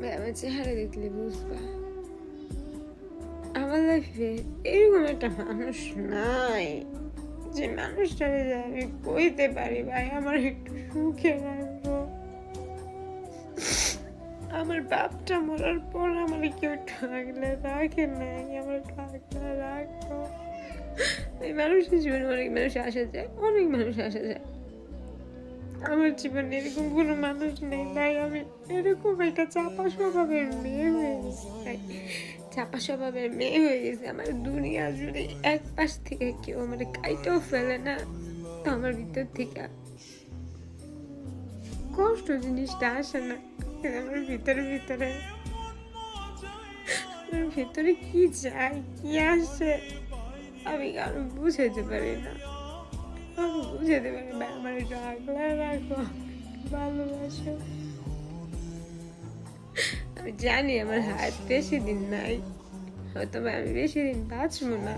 ভাই, আমার চেহারা দেখলে বুঝবা। আমার লাইফে এরকম একটা মানুষ নাই, যে মানুষটারে যে আমি কইতে পারি ভাই, আমার একটু সুখে রাখব আমার বাপটা মরার পর আমার কেউ ঠাকলে রাখে নাই, আমার ঠাকলে রাখব। এই মানুষের জীবনে অনেক মানুষ আসা যায়, অনেক মানুষ আসা যায়। আমার জীবনে এরকম কোনো মানুষ নেই, তাই আমি এরকম একটা চাপা স্বভাবের মেয়ে হয়ে গেছি। চাপা স্বভাবের মেয়ে হয়ে গেছে আমার দুনিয়া জুড়ে এক পাশ থেকে কেউ আমার কাইটাও ফেলে না, তো আমার ভিতর থেকে কষ্ট জিনিসটা আসে না আমার ভিতরে ভিতরে, আমার ভিতরে কি যায়, কি আসে, আমি কারও বুঝাতে পারি না ভালোবাসো আমি জানি আমার হাত বেশি দিন নাই হয়তো আমি বেশি দিন বাঁচবো না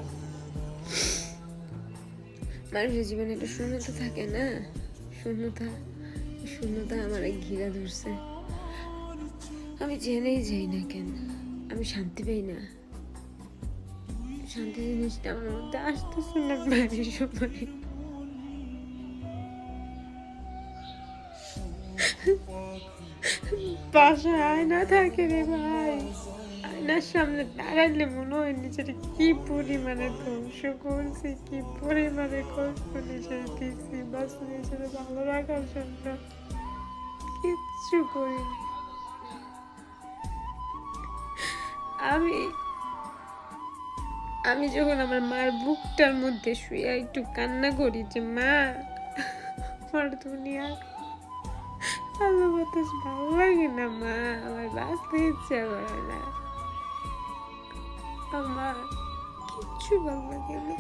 মানুষের জীবনে একটা শূন্যতা থাকে না শূন্যতা শূন্যতা আমার ঘিরা ধরছে আমি জেনেই যাই না কেন আমি শান্তি পাই না শান্তি জিনিসটা আমার মধ্যে আসতেছে না বাড়ির সময় বাসায় আয়না থাকে রে ভাই। আয়নার সামনে দাঁড়াইলে মনে হয় নিজের কি পরিমাণে ধ্বংস করছি, কি পরিমাণে কষ্ট নিজে দিচ্ছি বাস নিজের ভালো রাখার জন্য কিচ্ছু করি আমি আমি যখন আমার মার বুকটার মধ্যে শুয়ে একটু কান্না করি যে, মা, আমার দুনিয়া আলো বাতাস ভালো লাগে না মা আমার বাঁচতে ইচ্ছা করে না আমার কিচ্ছু ভালো লাগে না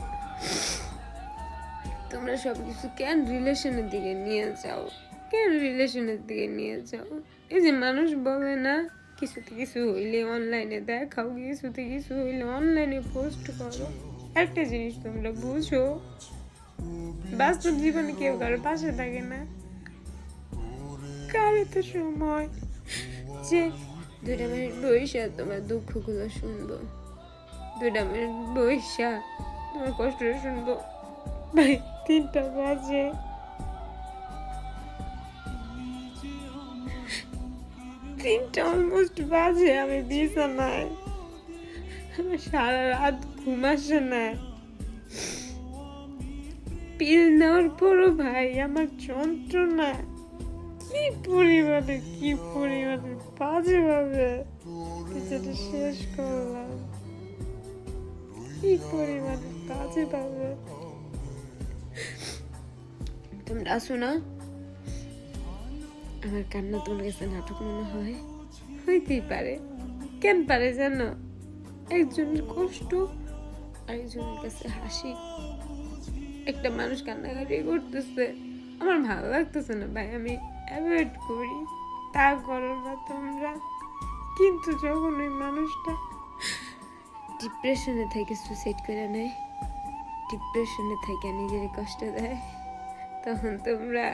তোমরা সব কিছু কেন রিলেশনের দিকে নিয়ে যাও কেন রিলেশনের দিকে নিয়ে যাও এই যে মানুষ বলে না কিছুতে কিছু হইলে অনলাইনে দেখাও কিছুতে কিছু হইলে অনলাইনে পোস্ট করো একটা জিনিস তোমরা বুঝো বাস্তব জীবনে কেউ কারও পাশে থাকে না কার এত সময়। যে দুইটা মিনিট বৈশা তোমার দুঃখগুলো শুনব। দুইটা মিনিট বৈশা তোমার কষ্টটা শুনব। ভাই, তিনটা বাজে। তিনটা অলমোস্ট বাজে, আমি বিছানায়। আমার সারা রাত ঘুম আসে না। পিল নেওয়ার পরও ভাই, আমার যন্ত্রণা। কি পরিমাণে কি পরিমাণে বাজে ভাবে কিছুটা শেষ করলাম। কি পরিমাণে বাজে ভাবে তোমরা আসো না। আমার কান্না তোমার কাছে নাটক মনে হয়। হইতেই পারে। কেন পারে জানো? একজনের কষ্ট, আরেকজনের কাছে হাসি। একটা মানুষ কান্নাকাটি করতেছে। আমার ভালো লাগতেছে না ভাই, আমি অ্যাভয়েড করি। তা করো না তোমরা। কিন্তু যখন ওই মানুষটা ডিপ্রেশনে থেকে সুসাইড করে নেয়, ডিপ্রেশনে থেকে নিজের কষ্ট দেয়, তখন তোমরা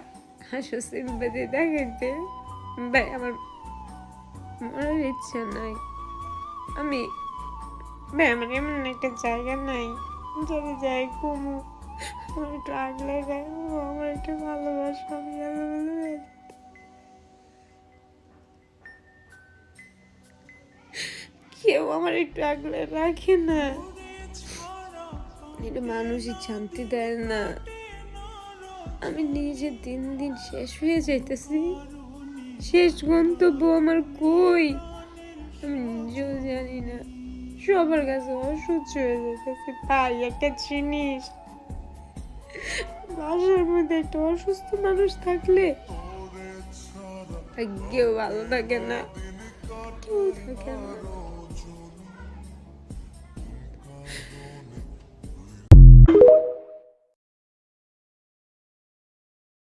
হাসো সিম্পাতি দেখাইতে ভাই, আমার মনের ইচ্ছা নাই। আমি, ভাই, আমার এমন একটা জায়গা নাই যাতে যাই কমু আমার একটু আগলে গাইবো আমার একটু ভালোবাসা, আমি আমার একটু আগলে রাখে না। এটা মানুষই শান্তি দেয় না। আমি নিজে দিন দিন শেষ হয়ে যাইতেছি। শেষ গন্তব্য আমার কই? আমি নিজেও জানি না। সবার কাছে অসহ্য হয়ে যাইতেছে। ভাই, একটা জিনিস। বাসার মধ্যে একটা অসুস্থ মানুষ থাকলে কেউ ভালো থাকে না। কেউ থাকে না।